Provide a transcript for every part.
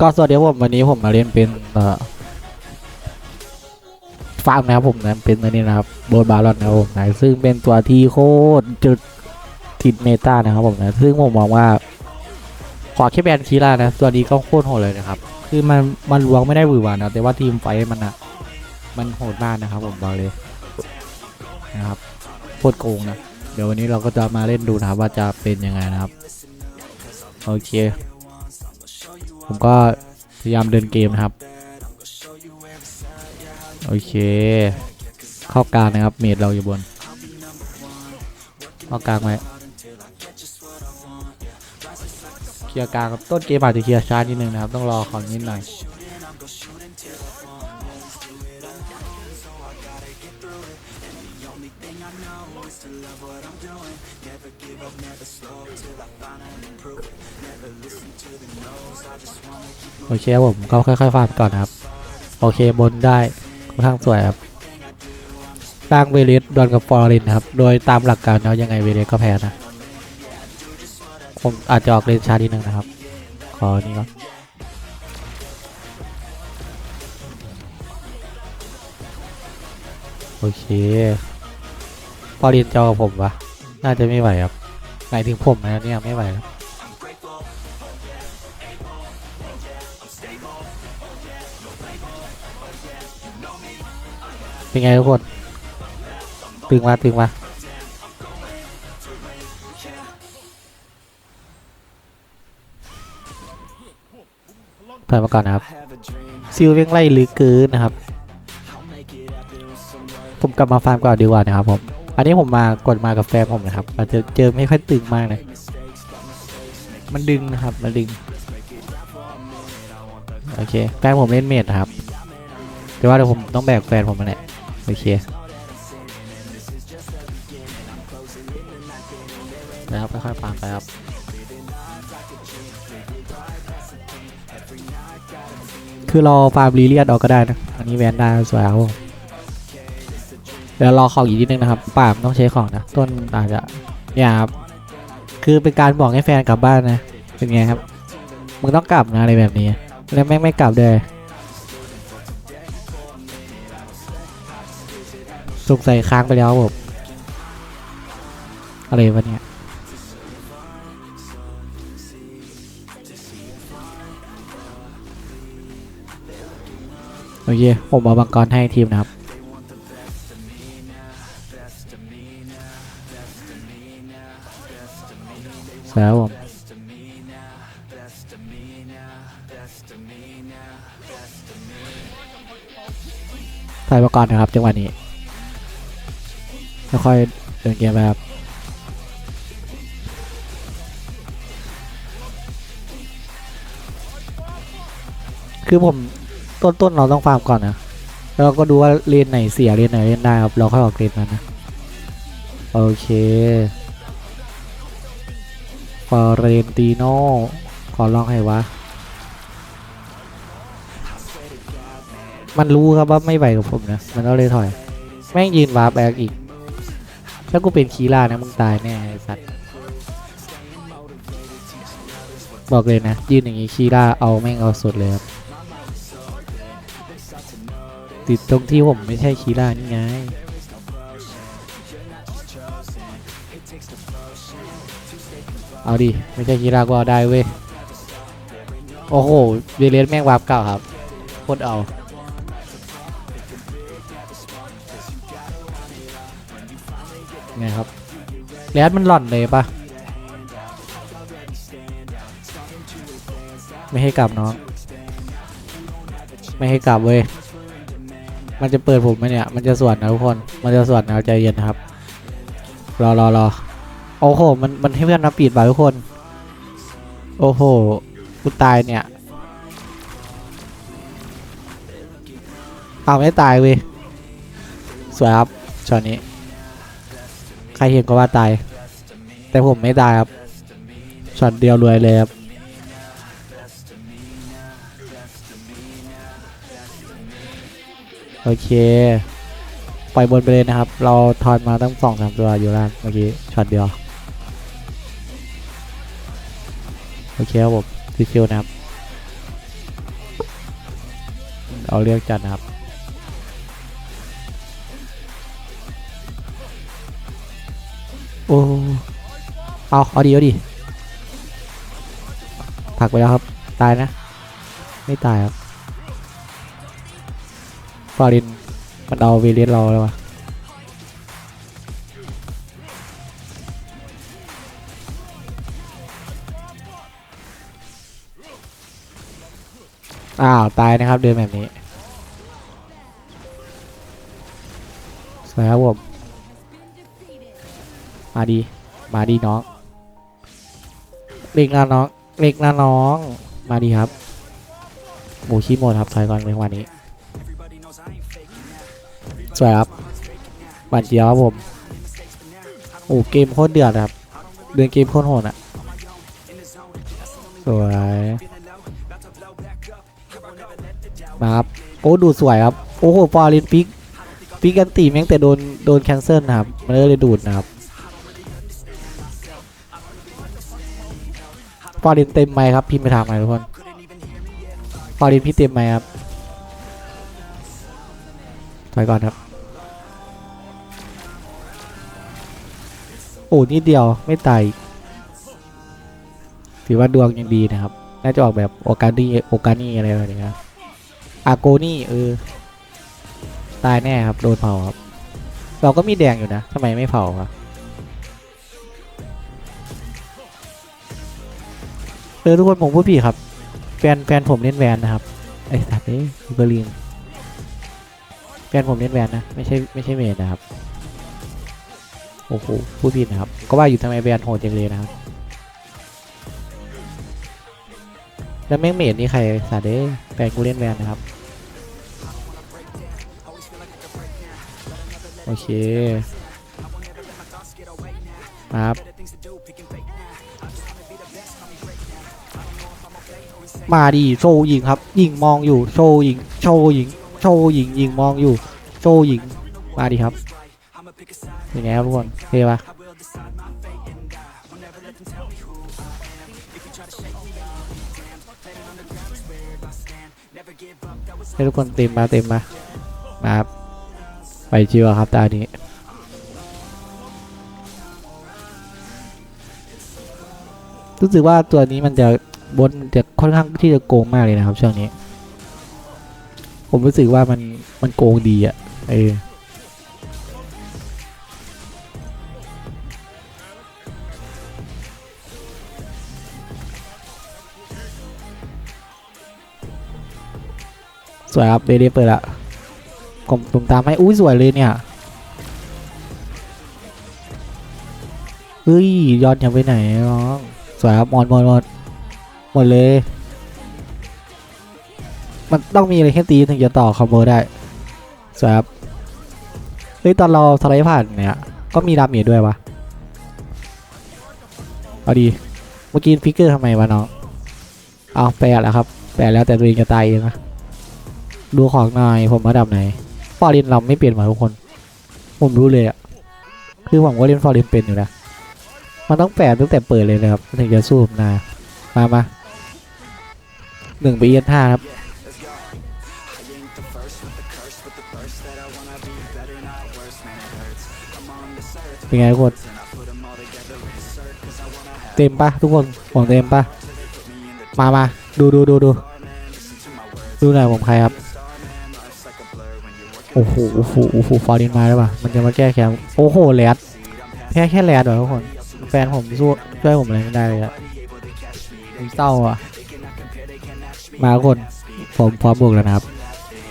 ก็สวัสดีผมวันนี้ผมมาเล่นเป็นเอ่อฟาร์มนะครับผมนะเป็นตัวนี้นะครับโบนบาลอนนะครับผมนะซึ่งเป็นตัวที่โคตรจุดติดเมตานะครับผมนะซึ่งผมมองว่าขอแค่แบนคีร่านะตัวนี้ก็โคตรโหดเลยนะครับ คือมันมันลวงไม่ได้หวือหวานะแต่ว่าทีมไฟมันอะมันโหดมากนะครับผมบอกเลยนะครับโคตรโกงนะเดี๋ยววันนี้เราก็จะมาเล่นดูนะครับว่าจะเป็นยังไงนะครับโอเค ผมก็พยายามเดินเกมนะครับ โอเค เข้ากลางนะครับ เมดเราอยู่บน เข้ากลางไว้เคลียร์กลางครับต้นเกมอาจจะเคลียร์ช้านิดนึงนะครับ ต้องรอของนิดหน่อย โอเคครับผมก็ค่อยๆฟาดก่อนนะครับ โอเคบนได้ค่อนข้างสวยครับตั้งเวเลสดวลกับฟอร์เรนนะครับ โดยตามหลักการแล้วยังไงเวเลสก็แพ้นะ ผมอาจจะออกเลนชาทีหนึ่งนะครับ ขอนี่ก่อนโอเค ฟอร์เรนจอกับผมปะน่าจะไม่ไหวครับหมายถึงผมนะเนี่ยไม่ไหวครับเป็นไงทุกคนตึงมาตึงมาถอยมาก่อนนะครับซิลเร่งไล่ลึกเกินนะครับ ผมกลับมาฟาร์มก่อนดีกว่านะครับผม อันนี้ผมมากดมากับแฟนผมนะครับอาจจะเจอไม่ค่อยตึงมากนะมันดึงนะครับมันดึงโอเคแฟนผมเล่นเมดนะครับแต่ว่าเดี๋ยวผมต้องแบกแฟนผมมาแหละโอเคนะครับค่อยๆปาไปครับคือเราฟาร์มรีเลียดออกก็ได้นะ อันนี้แวนได้สวยครับผม เดี๋ยวรอของอีกนิดนึงนะครับป่ามต้องใช้ของนะ ต้นอาจจะเนี่ยครับคือเป็นการบอกให้แฟนกลับบ้านนะ เป็นไงครับ มึงต้องกลับนะอะไรแบบนี้ แล้วแม่งไม่กลับเลยสงสัยค้างไปแล้วผมอะไรวะเนี่ยโอเคผมเอาบังกรให้ทีมนะครับ ใส่มาก่อนนะครับจังหวะนี้ค่อยๆเดินเกมไปครับคือผมต้นๆเราต้องฟาร์มก่อนนะแล้วเราก็ดูว่าเลนไหนเสียเลนไหนเล่นได้ครับ เราค่อยออกเลนนั้นนะ โอเคฟอเรนติโน ขอลองให้วะ มันรู้ครับว่าไม่ไหวกับผมนะ มันก็เลยถอย แม่งยืนวาร์ปแบกอีก ถ้ากูเป็นคีล่านะมึงตายแน่ไอ้สัตว์ บอกเลยนะ ยืนอย่างงี้คีล่าเอาแม่งเอาสุดเลยครับ ติดตรงที่ผมไม่ใช่คีล่านี่ไงเอาดิ ไม่ใช่คีลาก็เอาได้เว้ย โอ้โหเวเลสแม่งวาร์ปเก่าครับโคตรเอาไงครับแรดมันหล่อนเลยปะไม่ให้กลับน้อง ไม่ให้กลับเว้ย มันจะเปิดผมไหมเนี่ย มันจะสวนนะทุกคน มันจะสวนนะใจเย็นนะครับ รอรอรอโอ้โห มัน มันให้เพื่อนนับปีดไปทุกคน โอ้โห กูตายเนี่ยเอาไม่ตายเว้ยสวยครับช็อตนี้ ใครเห็นก็ว่าตาย แต่ผมไม่ตายครับช็อตเดียวรวยเลยครับโอเค ปล่อยบนไปเลยนะครับ เราทอนมาตั้งสองสามตัวอยู่แล้วเมื่อกี้ช็อตเดียว โอเคครับผม ชิวๆนะครับ เอาเรียกจัดนะครับ โอ้ เอา เอาดีเอาดีผักไปแล้วครับ ตายนะ ไม่ตายครับฟาริน มันเอาเวเลียนเราแล้ววะ อ้าว ตายนะครับ เดินแบบนี้สวยครับผมมาดี มาดีน้องเล็กหน้าน้องเล็กหน้าน้อง มาดีครับหมูขี้หมดครับถอยก่อนในวันนี้ สวยครับบันเจียวครับผมโอ้เกมโคตรเดือดครับ เดือนเกมโคตรโหดอะ สวย มาครับโอ้ดูสวยครับ โอ้โหฟอร์ลินปิกปิกกันตีแม่งแต่โดนโดนแคนเซิลนะครับมันเลยดูดนะครับฟอร์ลินเต็มไหมครับพิมพ์ไปถามหน่อยทุกคนฟอร์ลินพี่เต็มไหมครับถอยก่อนครับโอ้นิดเดียวไม่ตายถือว่าดวงยังดีนะครับ น่าจะออกแบบโอกานีโอกานีอะไรแบบนี้ครับ อาโกนี่เออ ตายแน่ครับ โดนเผาครับ เราก็มีแดงอยู่นะทำไมไม่เผาครับเออทุกคนผมพูดผิดครับ แฟนแฟนผมเล่นแวนนะครับ ไอสัตว์เอ้เบอร์ลินแฟนผมเล่นแวนนะ ไม่ใช่ไม่ใช่เมดนะครับ โอ้โหพูดผิดนะครับ ก็ว่าอยู่ทำไมแวนโหดจังเลยนะครับ แล้วแม่งเมดนี่ใครสัตว์เด้แฟนกูเล่นแวนนะครับ โอเคครับ มาดีโชว์ยิงครับ ยิงมองอยู่โชว์ยิงโชว์ยิงโชว์ยิงยิงมองอยู่โชว์ยิงมาดีครับเป็นไงครับทุกคนเท่ปะให้ทุกคนเต็มมาเต็มมามาครับ ไปชิวครับตานี้รู้สึกว่าตัวนี้มันจะบนจะค่อนข้างที่จะโกงมากเลยนะครับช่วงนี้ ผมรู้สึกว่ามันมันโกงดีอะ่ะเออสวยครับเดเดเปิดละ ผมผมตามให้อุ้ยสวยเลยเนี่ยเฮ้ยยอนอย่าไปไหนน้องสวยครับหมดหมดหมดหมดเลย มันต้องมีอะไรแค่ตีถึงจะต่อคอมโบได้สวยครับเฮ้ยตอนเราสไลด์ผ่านเนี่ยก็มีดาเมจด้วยวะเอาดีเมื่อกี้ฟิกเกอร์ทำไมวะน้องเอาแปลแล้วครับ แปลแล้วแต่ตัวเองจะตายเองนะดูของหน่อยผมระดับไหน ฟอร์เรนเราไม่เปลี่ยนมาทุกคนผมรู้เลยอะคือผมก็เล่นฟอร์เรนเป็นอยู่นะมันต้องแปลตั้งแต่เปิดเลยนะครับถึงจะสู้ผมได้มามาหนึ่งไปเอียนห้าครับเป็นไงทุกคนเต็มปะทุกคนผมเต็มปะมามาดูดูดูดูดูหน่อยผมใครครับ โอ้โหโอ้โหโอ้โหฟอร์ดินมาแล้วป่ะมันจะมาแก้แค้นโอ้โหแรดแค่แค่แรดเหรอทุกคนแฟนผมสู้ช่วยผมอะไรไม่ได้เลยอะผมเศร้าอะ มาทุกคนผมพร้อมบวกแล้วนะครับ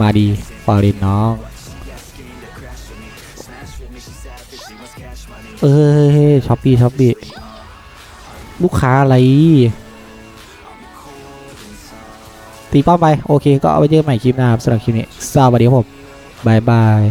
มาดีฟอร์ดินน้องเออช้อปปี้ช้อปปี้ลูกค้าอะไร ตีป้อมไป โอเค ก็เอาไว้เจอใหม่คลิปหน้าครับสำหรับคลิปนี้สวัสดีครับผม บายบาย